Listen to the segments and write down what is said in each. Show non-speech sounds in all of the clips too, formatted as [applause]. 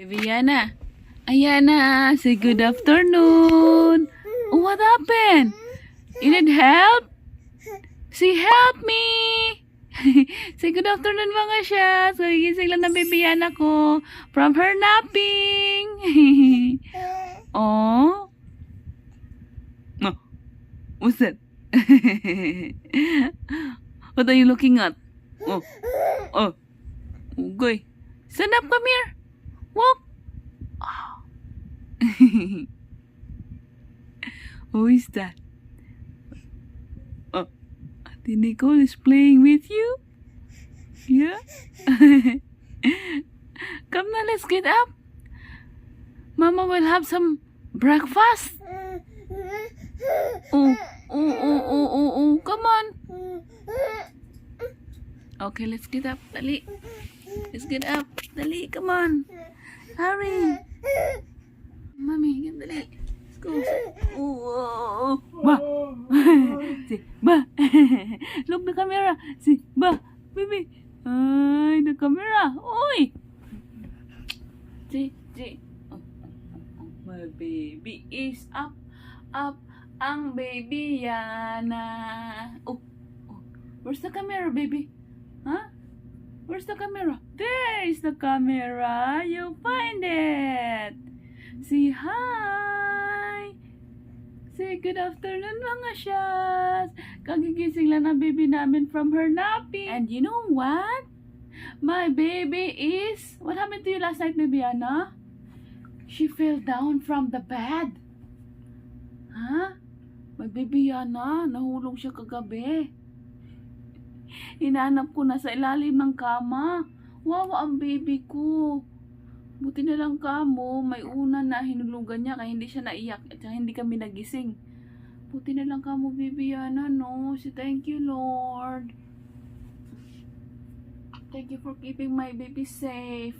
Viviana. Ayana, say good afternoon. What happened? You need help? Say help me. [laughs] say good afternoon mga siya. So, gising lang ng Viviana ko from her napping. [laughs] oh. Oh, what's that? [laughs] what are you looking at? Oh, oh, okay. Stand up, come here. Walk. [laughs] Who oh, is that? Oh, Ate Nicole is playing with you? Yeah? [laughs] Come na, let's get up. Mama will have some breakfast. Oh, oh, oh, oh, oh, oh. Come on. Okay, let's get up. Dali. Let's get up. Dali, come on. Hurry. Mommy, get dali. Let's go. Ba. [laughs] si, ba. [laughs] Look the camera. Si, ba. Baby. Ay, the camera. Oy. Si, si. My baby is up. Up. Ang baby Yana. Oh, oh. Where's the camera, baby? Huh? Where's the camera? There is the camera. You find it. Say hi. Say good afternoon mga shas. Kagigising lang ng baby namin from her napping. And you know what? My baby is... What happened to you last night, baby Anna? She fell down from the bed. Ha? My baby Yana, nahulog siya kagabi. Hinanap ko na sa ilalim ng kama. Wawa ang baby ko. Buti na lang kamo, may una na hinulugan niya kaya hindi siya naiyak at hindi kami nagising. Buti na lang kamo, baby Yana, no? Si thank you, Lord. Thank you for keeping my baby safe.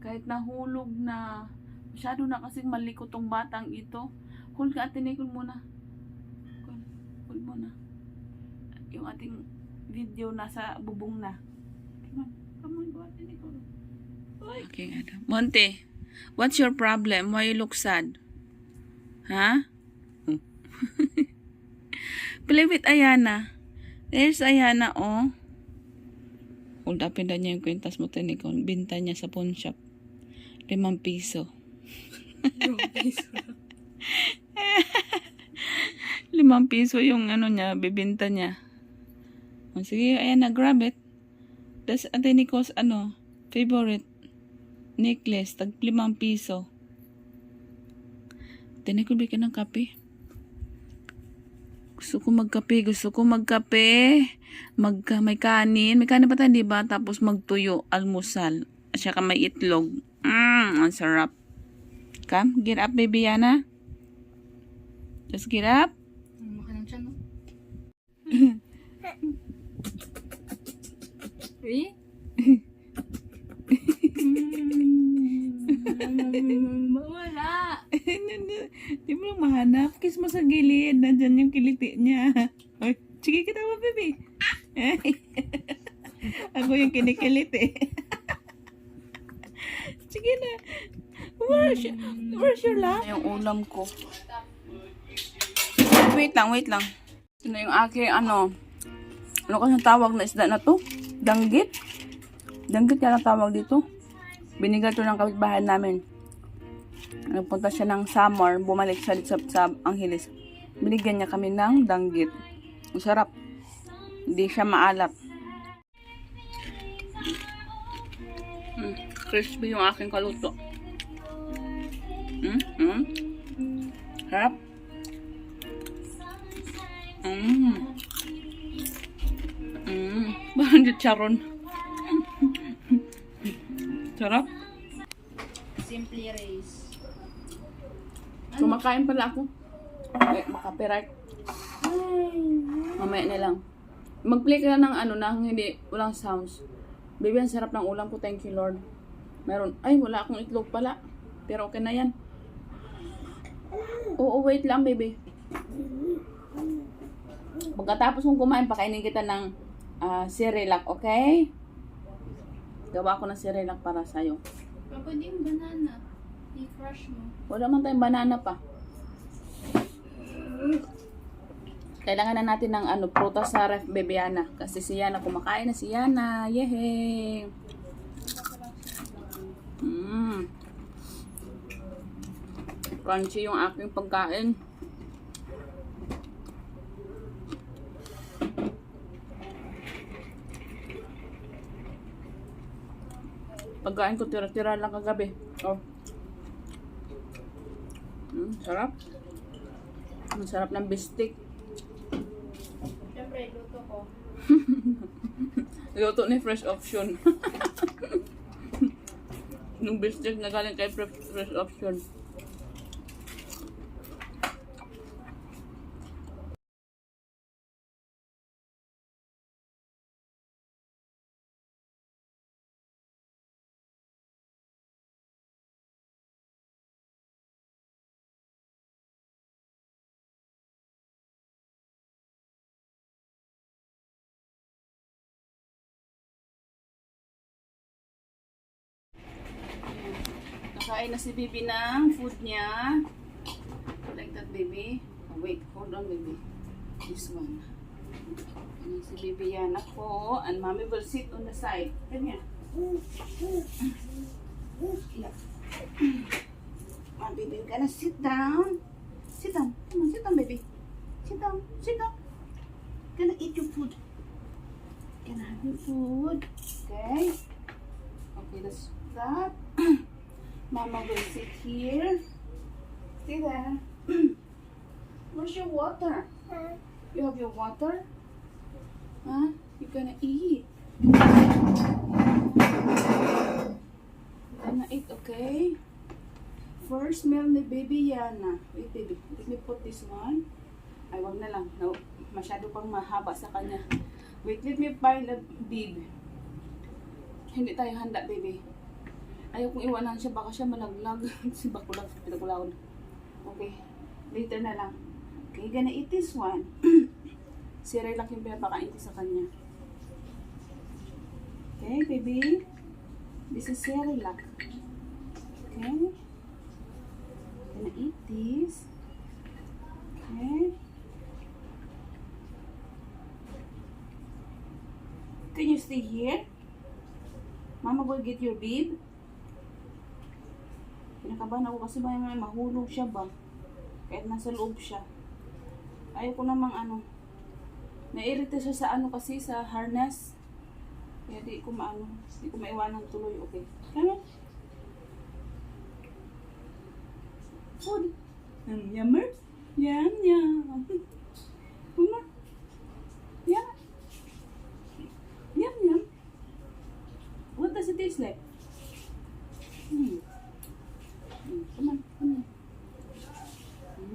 Kahit nahulog na. Masyado na kasing malikot tong batang ito. Hold ka, ate Nicole muna. Hold, hold muna. Yung ating video nasa bubong na. Come on, go ate Nicole. Okay, ano. Monte, what's your problem? Why you look sad? Ha? Huh? [laughs] Play with Ayana. There's Ayana, oh. Hold upin daw niya yung kwintas mo, Nicole. Binta niya sa pawn shop. Limang piso. Limang piso [laughs] yung ano niya, bibinta niya. O, sige, ayan na, grab it. That's Ate Nicole's, ano, favorite necklace, tag limang piso. Ate Nicole, bigyan ng kape. Gusto ko magkape, gusto ko magkape. Magka, may kanin. May kanin pa tayo, di ba? Tapos magtuyo, almusal. At saka may itlog. Mmm, ang sarap. Come, get up, baby Yana. Just get up. Maka ng tiyan, no? Uy? Wala. Di mo lang mahanap. Kiss mo sa gilid. Nandyan yung kiliti niya. Ay, sige kita mo, baby. Ay. Ako yung kinikiliti. sige na. Where's your, where's your lap? Yung ulam ko. Wait lang, wait lang. Ito na yung aking ano. Ano kasi tawag na isda na to? Danggit? Danggit yan ang tawag dito. Binigay to ng kapitbahay namin. Nagpunta siya ng summer, bumalik siya sa, sa Angeles. Binigyan niya kami ng danggit. Ang sarap. Hindi siya maalat. Mm, crispy yung aking kaluto. Mm, mm. Sarap. Mm. Chicharon. Sarap. Simply race. Kumakain pala ako. Eh, makapiright. Mamaya na lang. Mag-play ka ng ano na hindi, walang sounds. Baby, ang sarap ng ulam ko. Thank you, Lord. Meron. Ay, wala akong itlog pala. Pero okay na yan. Oo, wait lang, baby. Pagkatapos kong kumain, pakainin kita ng ah, Cerelac, okay? Gawa ko ng Cerelac para sa'yo. Ah, pwede yung banana. I-crush mo. Wala man tayong banana pa. Kailangan na natin ng ano, prutas sa ref, Bebiana. Kasi si Yana, kumakain na si Yana. Yehey! Mm. Crunchy yung aking pagkain. Pagkain ko tira-tira lang kagabi. Oh. Mm, sarap. Ang sarap ng bistik. Siyempre, luto ko. [laughs] Luto ni Fresh Option. [laughs] Nung bistik na galing kay Fresh, fresh Option. Nakain na si Bibi ng food niya. Like that, baby. Oh, wait, hold on, baby. This one. Ayan si Bibi yan ako. And mommy will sit on the side. Ganyan. Yeah. [clears throat] Ah, baby, gonna sit down. Sit down. Come on, sit down, baby. Sit down. Sit down. Gonna eat your food. Gonna have your food. Okay. Okay, that's that. Mama will sit here. See there. [clears throat] Where's your water? You have your water? Huh? You're gonna eat. You're gonna eat, okay? First meal ni Baby Yana. Wait, baby. Let me put this one. Ay, wag na lang. No, masyado pang mahaba sa kanya. Wait, let me find a bib. Hindi tayo handa, baby. Ayaw kong iwanan siya, baka siya malaglag. [laughs] si Bakulag, si Pinakulawad. Okay, later na lang. Okay, gonna eat this one. [clears throat] si Ray lang yung pinapakain ko sa kanya. Okay, baby. This is Cerelac. Okay. Gonna eat this. Okay. Can you stay here? Mama will get your bib. Kinakabahan ako kasi may may mahulog siya ba? Kahit nasa loob siya. Ayaw ko namang ano. Nairita siya sa ano kasi sa harness. Kaya di ko maano. Di ko maiwanan tuloy. Okay. Come on. Food. Yum, yummer. Yum, yum. [laughs] On. Yum. Yum, yum. What does it taste like? Hmm. Mm, Come on, come on.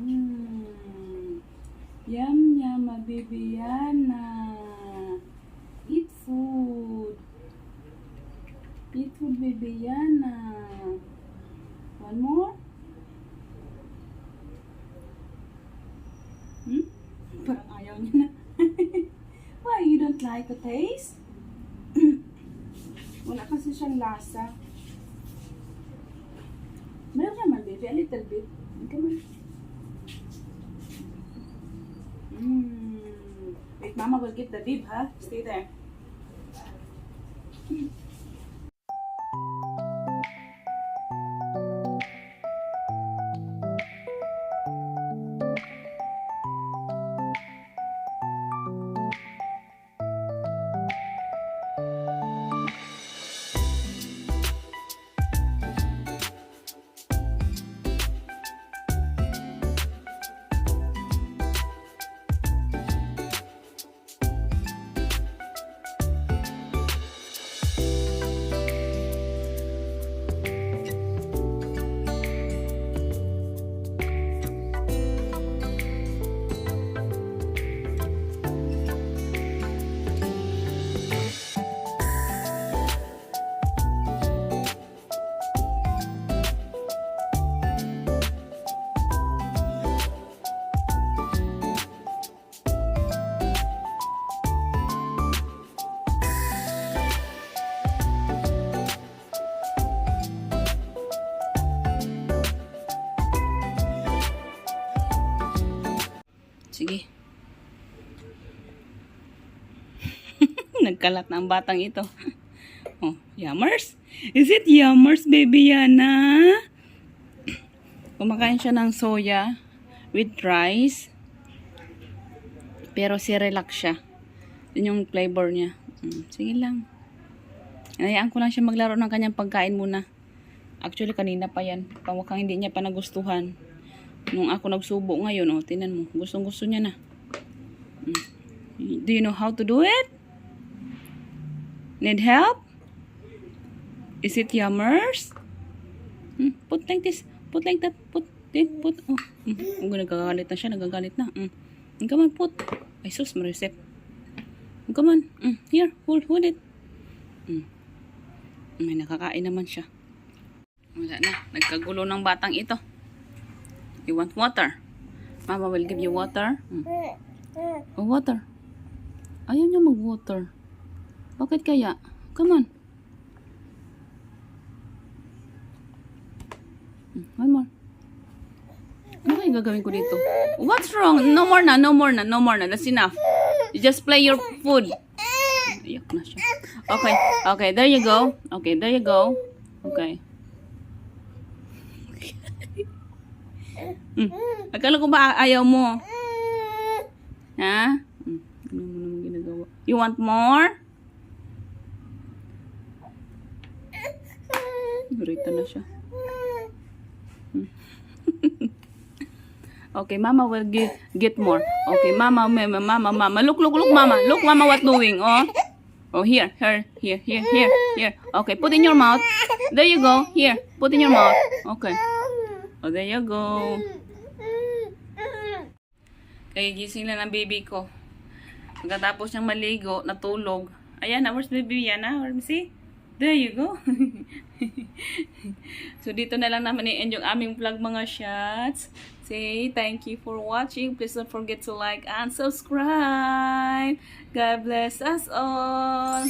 Mm. Yum, yum, my baby Yana. Eat food. Eat food, baby Yana. One more? Hmm? Parang ayaw niya na. Why, like the taste? [clears throat] Wala kasi siyang lasa. Meron naman, baby. A little bit. Come on. Mm. Wait, Mama will get the bib, ha? Stay there. [clears throat] Nagkalat na ang batang ito. [laughs] oh, yummers? Is it yummers, baby Yana? [clears throat] Kumakain siya ng soya with rice. Pero si relax siya. Yun yung flavor niya. Mm, sige lang. Hayaan ko lang siya maglaro ng kanyang pagkain muna. Actually, kanina pa yan. Pamukang hindi niya pa nagustuhan. Nung ako nagsubo ngayon, oh, tinan mo. Gustong gusto niya na. Mm. Do you know how to do it? Need help? Is it yummers? Hmm, put like this. Put like that. Put it. Put. Oh. Mm. Oh, nagagalit na siya. Nagagalit na. Mm. Come on, put. Ay, sus, mariset. Come on. Mm. Here, hold, hold it. Mm. May nakakain naman siya. Wala na. Nagkagulo ng batang ito. You want water? Mama will give you water. Mm. Oh, water. Ayaw niya mag-water. Bakit kaya? Come on. Mm, One more. Ano kaya gagawin ko dito? What's wrong? No more na, no more na, no more na. That's enough. You just play your food. Iyak na siya. Okay, okay, there you go. Okay, there you go. Okay. Mm. Akala ko ba ayaw mo? Ha? Mm. Ano mo naman ginagawa? You want more? Rita na siya. Mm. [laughs] okay, mama will get get more. Okay, mama, mama, mama, mama. Look, look, look, mama. Look, mama, what doing? Oh. Oh, here, here, here, here, here, here. Okay, put in your mouth. There you go. Here, put in your mouth. Okay. Oh, there you go. Kaya gising lang ang baby ko. Pagkatapos niyang maligo, natulog. Ayan na, where's baby Yana? Where me see? There you go. [laughs] [laughs] so, dito na lang naman i-end yung aming vlog mga shots. Say thank you for watching. Please don't forget to like and subscribe. God bless us all.